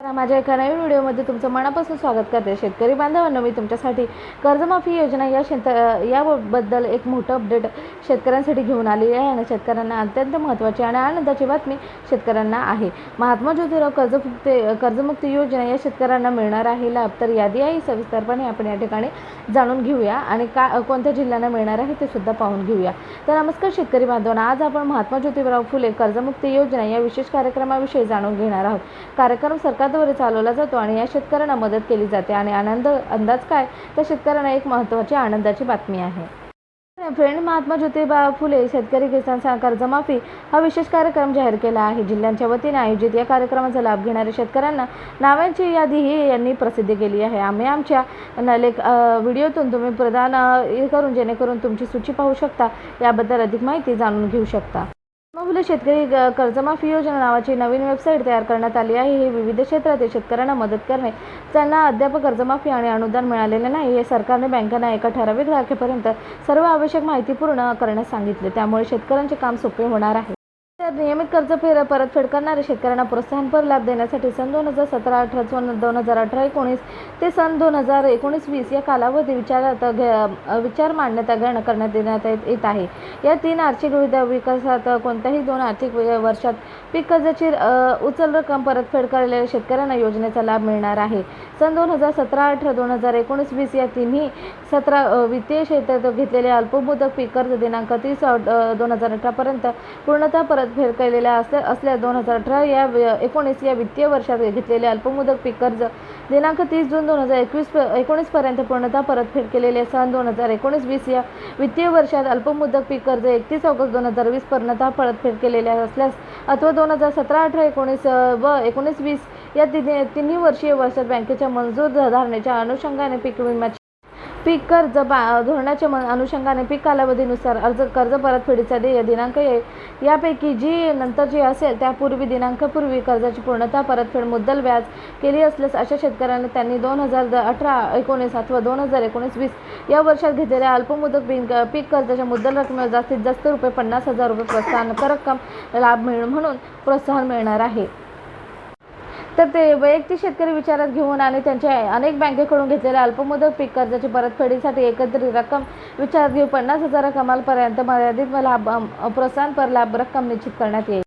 माझ्या एका नवीन व्हिडिओमध्ये तुमचं मनापासून स्वागत करते. शेतकरी बांधवांना मी तुमच्यासाठी कर्जमाफी योजना या शेत याबद्दल एक मोठं अपडेट शेतकऱ्यांसाठी घेऊन आलेली आहे आणि शेतकऱ्यांना अत्यंत महत्त्वाची आणि आनंदाची बातमी शेतकऱ्यांना आहे. महात्मा ज्योतिराव कर्जमुक्ती कर्जमुक्ती योजना या शेतकऱ्यांना मिळणार आहे लाभ. तर यादी आहे सविस्तरपणे आपण या ठिकाणी जाणून घेऊया आणि का कोणत्या जिल्ह्यांना मिळणार आहे ते सुद्धा पाहून घेऊया. तर नमस्कार शेतकरी बांधवांना आज आपण महात्मा ज्योतिराव फुले कर्जमुक्ती योजना या विशेष कार्यक्रमाविषयी जाणून घेणार आहोत. कार्यक्रम सरकार सरकारद्वारे चालवला जातो आणि या शेतकऱ्यांना मदत केली जाते. आणि आनंद अंदाज काय? तर शेतकऱ्यांना एक महत्त्वाची आनंदाची बातमी आहे. फ्रेंड महात्मा ज्योतिबा फुले शेतकरी किसान कर्जमाफी हा विशेष कार्यक्रम जाहीर केला आहे. जिल्ह्यांच्या वतीने आयोजित या कार्यक्रमाचा लाभ घेणाऱ्या शेतकऱ्यांना नावांची यादी ही यांनी प्रसिद्ध केली आहे. आम्ही आमच्या नलेख लेख व्हिडिओतून तुम्ही प्रदान हे करून जेणेकरून तुमची सूची पाहू शकता. याबद्दल अधिक माहिती जाणून घेऊ शकता. आत्मफुले शेतकरी कर्जमाफी योजना नावाची नवीन वेबसाईट तयार करण्यात आली आहे. ही विविध क्षेत्रातील शेतकऱ्यांना मदत करणे. त्यांना अद्याप कर्जमाफी आणि अनुदान मिळालेले नाही हे सरकारने बँकांना एका ठराविक तारखेपर्यंत सर्व आवश्यक माहिती पूर्ण करण्यास सांगितले. त्यामुळे शेतकऱ्यांचे काम सोपे होणार आहे. नियमित कर्ज फेर परतफेड करणाऱ्या शेतकऱ्यांना प्रोत्साहनपर लाभ देण्यासाठी सन दोन हजार सतरा अठरा सन दोन हजार अठरा एकोणीस ते सन दोन हजार एकोणीस वीस या कालावधी विचारात घ्या विचार मान्यता ग्रहण करण्यात देण्यात येत येत आहे. या तीन आर्थिक विकासात कोणत्याही दोन आर्थिक वर्षात पीक कर्जाची उचल रक्कम परतफेड केलेल्या शेतकऱ्यांना योजनेचा लाभ मिळणार आहे. सन दोन हजार सतरा अठरा दोन हजार एकोणीस वीस या तिन्ही सतरा वित्तीय क्षेत्रात घेतलेले अल्पमुदत पीक कर्ज दिनांक तीस दोन हजार अठरापर्यंत पूर्णतः परत परतफेड केलेल्या असल्या असल्या दोन हजार अठरा या एकोणीस या वित्तीय वर्षात घेतलेले अल्पमुदत पीक कर्ज दिनांक तीस जून दोन हजार एकवीस एकोणीसपर्यंत पूर्णतः परतफेड केलेले सन दोन हजार एकोणीस वीस या वित्तीय वर्षात अल्पमुदत पीक कर्ज एकतीस ऑगस्ट दोन हजार वीस पूर्णतः परतफेड केलेल्या असल्यास अथवा दोन हजार सतरा अठरा एकोणीस व एकोणीस वीस या तिन्ही तिन्ही वर्षीय वर्षात बँकेच्या मंजूर धारणेच्या अनुषंगाने पीक विम्याची पीक कर्ज बा धोरणाच्या म- अनुषंगाने पीक कालावधीनुसार अर्ज कर्ज परतफेडीचा देय दिनांक येईल यापैकी जी नंतरची असेल त्यापूर्वी दिनांकपूर्वी कर्जाची पूर्णतः परतफेड मुद्दल व्याज केली असल्यास अशा शेतकऱ्यांना त्यांनी दोन हजार द अठरा एकोणीस अथवा दोन हजार एकोणीस वीस या वर्षात घेतलेल्या अल्पमुदत पीक पीक कर्जाच्या मुद्दल रकमेवर जास्तीत जास्त रुपये पन्नास हजार रुपये प्रोत्साहन रक्कम लाभ मिळून म्हणून प्रोत्साहन मिळणार आहे. तर ते वैयक्तिक शेतकरी विचारात घेऊन आणि त्यांच्या अनेक बँकेकडून घेतलेल्या अल्पमुदत पीक कर्जाची परतफेडीसाठी एकत्रित रक्कम विचारात घेऊन पन्नास हजार कमालपर्यंत मर्यादित लाभ प्रोत्साहनपर लाभ रक्कम निश्चित करण्यात येईल.